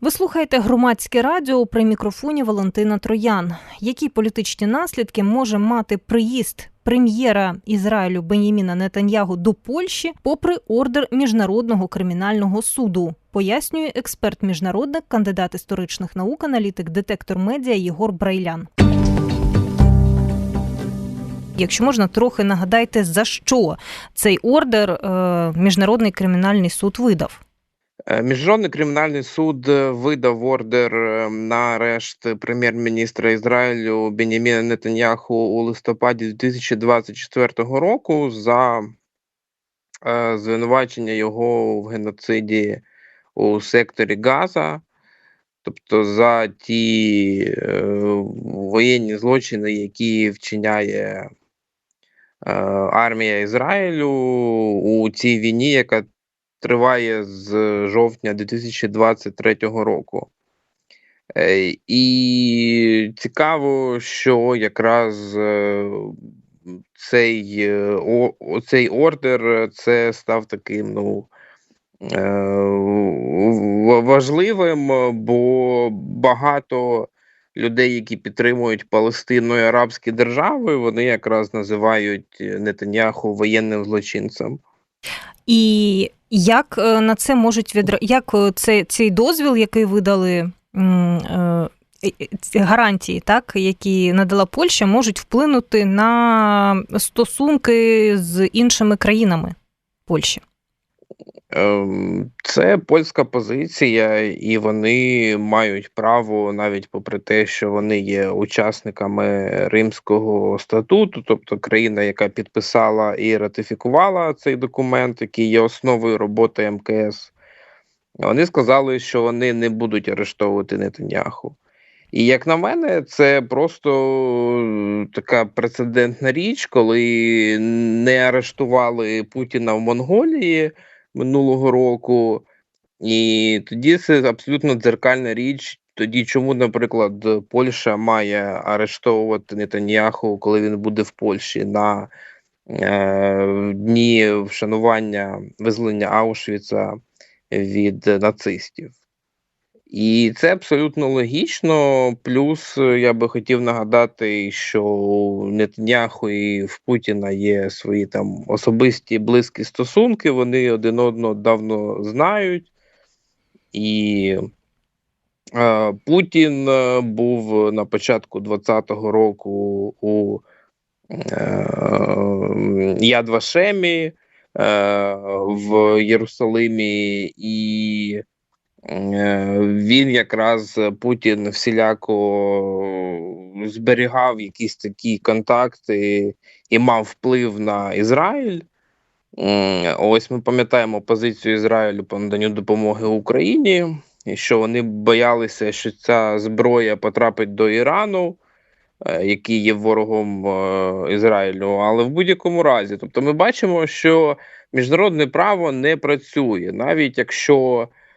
Ви слухаєте громадське радіо при мікрофоні Валентина Троян. Які політичні наслідки може мати приїзд прем'єра Ізраїлю Беніміна Нетаньягу до Польщі, попри ордер міжнародного кримінального суду? Пояснює експерт міжнародник, кандидат історичних наук, аналітик, детектор медіа Єгор Брайлян. Якщо можна, трохи нагадайте, за що цей ордер е, міжнародний кримінальний суд видав. Е, Міжнародний кримінальний суд е, видав ордер е, на арешт прем'єр-міністра Ізраїлю Беніміна Нетаньяху у листопаді 2024 року за звинувачення його в геноциді у секторі Газа, тобто за ті воєнні злочини, які вчиняє армія Ізраїлю у цій війні, яка триває з жовтня 2023 року. Е, І цікаво, що якраз е, цей, е, цей ордер це став таким ну, важливим, бо багато людей, які підтримують Палестину і арабські держави, вони якраз називають Нетаньяху воєнним злочинцем. І як е, на це можуть відра... як е, це, цей дозвіл, який видали е, гарантії, так, які надала Польща, можуть вплинути на стосунки з іншими країнами Польщі? Ем, Це польська позиція, і вони мають право, навіть попри те, що вони є учасниками Римського статуту, тобто країна, яка підписала і ратифікувала цей документ, який є основою роботи МКС. Вони сказали, що вони не будуть арештовувати Нетаньяху. І як на мене, це просто е, така прецедентна річ, коли не арештували Путіна в Монголії минулого року, і тоді це абсолютно дзеркальна річ. Тоді чому, наприклад, Польща має арештовувати Нетаньяху, коли він буде в Польщі на е, дні вшанування визволення Аушвіца від нацистів? І це абсолютно логічно. Плюс е, я би хотів нагадати, що у Нетаньяху і в Путіна є свої там особисті близькі стосунки, вони один одного давно знають. І е, Путін е, був на початку 20-го року у е, Яд Вашемі е, в Єрусалимі, і він якраз Путін всіляко зберігав якісь такі контакти і мав вплив на Ізраїль. Ось ми пам'ятаємо позицію Ізраїлю по наданню допомоги Україні, і що вони боялися, що ця зброя потрапить до Ірану, е, який є ворогом е, Ізраїлю. Але в будь-якому разі, тобто, ми бачимо, що міжнародне право не працює, навіть якщо е,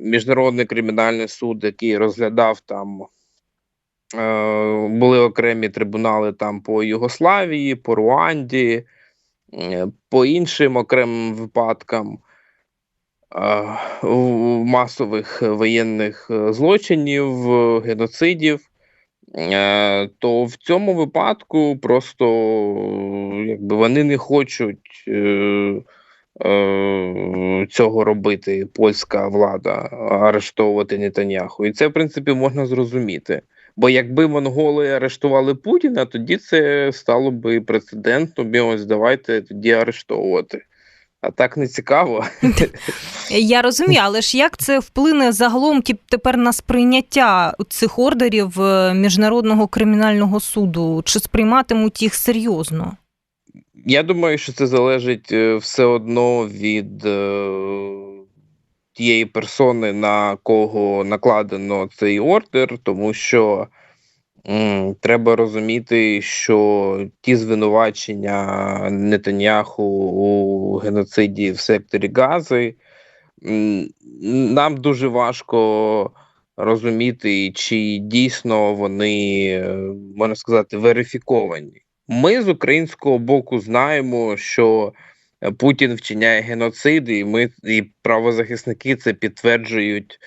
міжнародний кримінальний суд, який розглядав там. Е, Були окремі трибунали там по Югославії, по Руанді, е, по іншим окремим випадкам е, масових воєнних е, злочинів, е, геноцидів. Е, То в цьому випадку просто е, якби вони не хочуть е, е, цього робити, польська влада, арештовувати Нетаньяху. І це, в принципі, можна зрозуміти. Бо якби монголи арештували Путіна, тоді це стало би прецедентом. І ось давайте тоді арештовувати. А так не цікаво. Я розумію, але ж як це вплине загалом тепер на сприйняття цих ордерів е, міжнародного кримінального суду? Чи сприйматимуть їх серйозно? Я думаю, що це залежить е, все одно від е, тієї персони, на кого накладено цей ордер, тому що м, треба розуміти, що ті звинувачення Нетаньяху у геноциді в секторі Гази м, нам дуже важко розуміти, чи дійсно вони, е, можна сказати, верифіковані. Ми з українського боку знаємо, що е, Путін вчиняє геноцид, і ми і правозахисники це підтверджують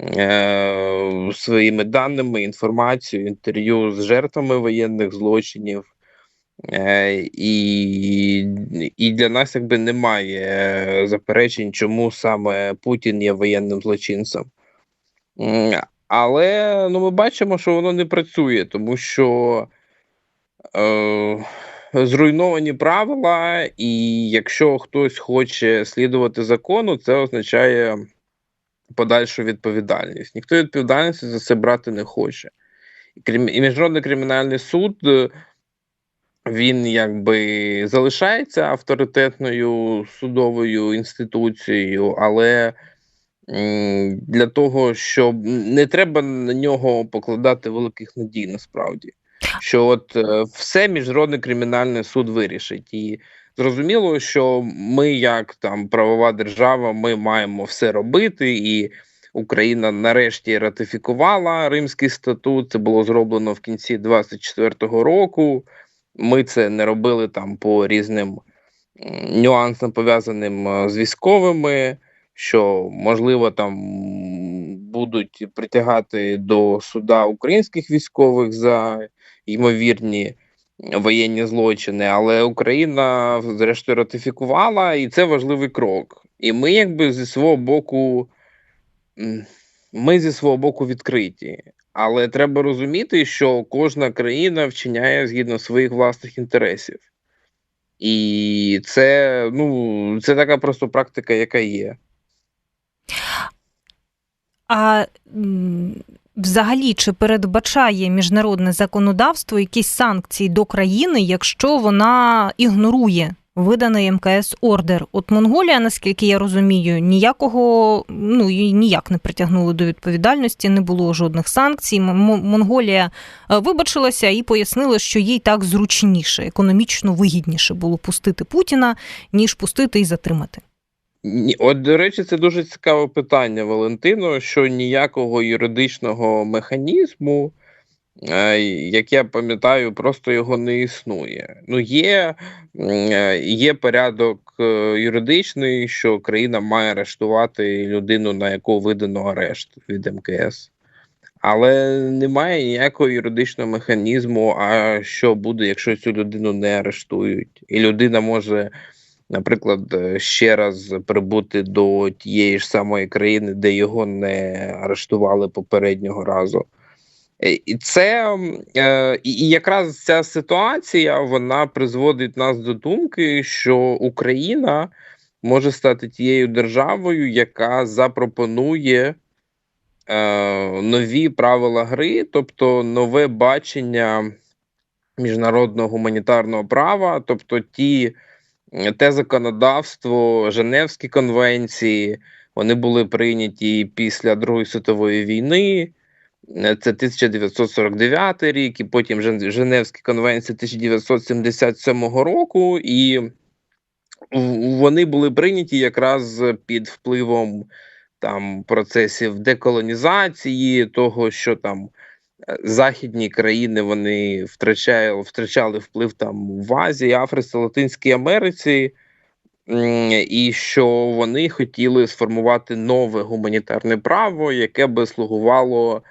е, своїми даними, інформацією, інтерв'ю з жертвами воєнних злочинів. Е, і, і для нас якби немає заперечень, чому саме Путін є воєнним злочинцем. Але ну, ми бачимо, що воно не працює, тому що е, зруйновані правила, і якщо хтось хоче слідувати закону, це означає подальшу відповідальність. Ніхто відповідальності за це брати не хоче. І, Міжнародний кримінальний суд. е, він якби залишається авторитетною судовою інституцією, але для того, щоб не треба на нього покладати великих надій, насправді. Що от е, все міжнародний кримінальний суд вирішить. І зрозуміло, що ми, як там правова держава, ми маємо все робити, і Україна нарешті ратифікувала Римський статут. Це було зроблено в кінці 24-го року. Ми це не робили там по різним нюансам, пов'язаним е, з військовими, що можливо там будуть притягати до суда українських військових за ймовірні воєнні злочини, але Україна зрештою ратифікувала, і це важливий крок. І ми, якби зі свого боку, ми зі свого боку відкриті. Але треба розуміти, що кожна країна вчиняє згідно своїх власних інтересів. І це, ну, це така просто практика, яка є. А взагалі, чи передбачає міжнародне законодавство якісь санкції до країни, якщо вона ігнорує виданий МКС ордер? От Монголія, наскільки я розумію, ніякого ну її ніяк не притягнули до відповідальності, не було жодних санкцій. Монголія е, вибачилася і пояснила, що їй так зручніше, економічно вигідніше було пустити Путіна, ніж пустити і затримати. От, до речі, це дуже цікаве питання, Валентино, що ніякого юридичного механізму, е, як я пам'ятаю, просто його не існує. Ну, є, е, є порядок е, юридичний, що країна має арештувати людину, на яку видано арешт від МКС. Але немає ніякого юридичного механізму, а що буде, якщо цю людину не арештують, і людина може наприклад, ще раз прибути до тієї ж самої країни, де його не арештували попереднього разу. І це е, і якраз ця ситуація вона призводить нас до думки, що Україна може стати тією державою, яка запропонує е, нові правила гри, тобто нове бачення міжнародного гуманітарного права, тобто ті те законодавство, Женевські конвенції, вони були прийняті після Другої світової війни. Е, Це 1949 рік, і потім Женевські конвенції 1977 року, і вони були прийняті якраз під впливом там процесів деколонізації, того, що там західні країни вони втрачали, втрачали вплив там в Азії, Африці, Латинській Америці, і що вони хотіли сформувати нове гуманітарне право, яке би слугувало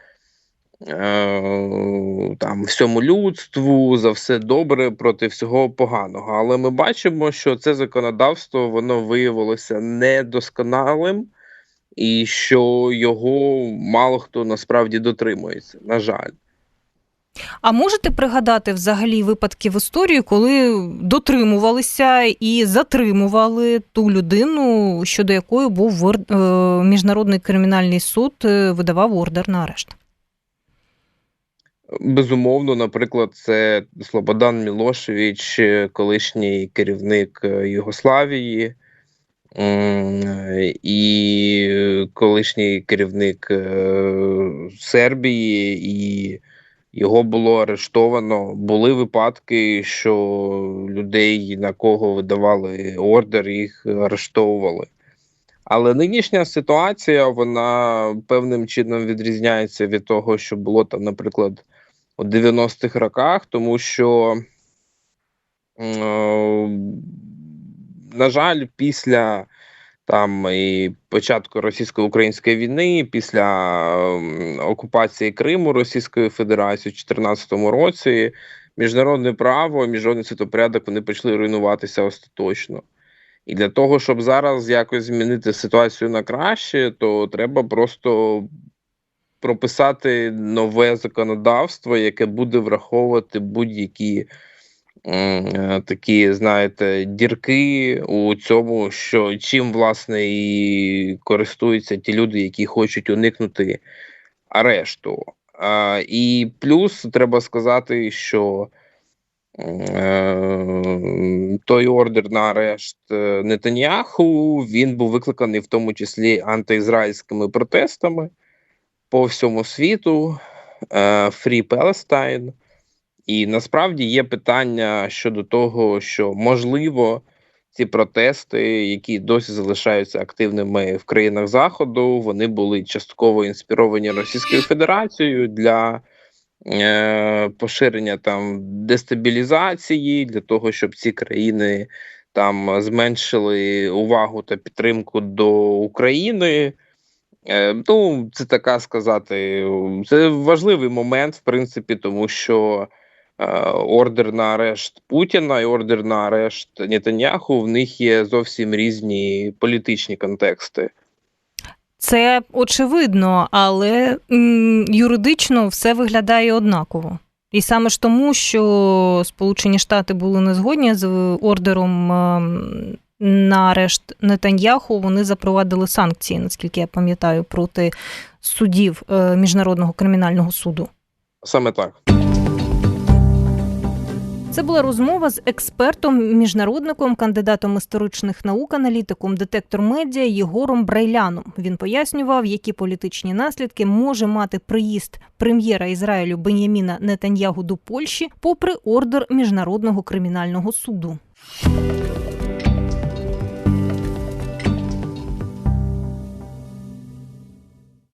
е, там всьому людству за все добре проти всього поганого. Але ми бачимо, що це законодавство воно виявилося недосконалим, і що його мало хто насправді дотримується. На жаль. А можете пригадати взагалі випадки в історії, коли дотримувалися і затримували ту людину, щодо якої був е, міжнародний кримінальний суд е, видавав ордер на арешт? Безумовно, наприклад, це Слободан Мілошевич, е, колишній керівник Югославії, і колишній керівник е, Сербії, і його було арештовано. Були випадки, що людей, на кого видавали ордер, їх арештовували. Але нинішня ситуація, вона певним чином відрізняється від того, що було там, наприклад, у 90-х роках, тому що на жаль, після там і початку російсько-української війни, після ем, окупації Криму Російською Федерацією у 2014 році, міжнародне право, міжнародний світопорядок вони почали руйнуватися остаточно. І для того, щоб зараз якось змінити ситуацію на краще, то треба просто прописати нове законодавство, яке буде враховувати будь-які такі, знаєте, дірки у цьому, що чим власне і користуються ті люди, які хочуть уникнути арешту. І плюс треба сказати, що е, той ордер на арешт е, Нетаньяху він був викликаний в тому числі антиізраїльськими протестами по всьому світу, е, Free Palestine. І насправді є питання щодо того, що можливо ці протести, які досі залишаються активними в країнах Заходу, вони були частково інспіровані Російською Федерацією для е, поширення там дестабілізації, для того, щоб ці країни там зменшили увагу та підтримку до України. Е, ну, це така сказати, це важливий момент, в принципі, тому що ордер на арешт Путіна і ордер на арешт Нетаньяху в них є зовсім різні політичні контексти. Це очевидно, але м, юридично все виглядає однаково. І саме ж тому, що Сполучені Штати були не згодні з ордером ем, на арешт Нетаньяху, вони запровадили санкції, наскільки я пам'ятаю, проти суддів е, Міжнародного кримінального суду. Саме так. Це була розмова з експертом, міжнародником, кандидатом історичних наук, аналітиком детектор медіа Єгором Брайляном. Він пояснював, які політичні наслідки може мати приїзд прем'єра Ізраїлю Бен'яміна Нетаньягу до Польщі, попри ордер міжнародного кримінального суду.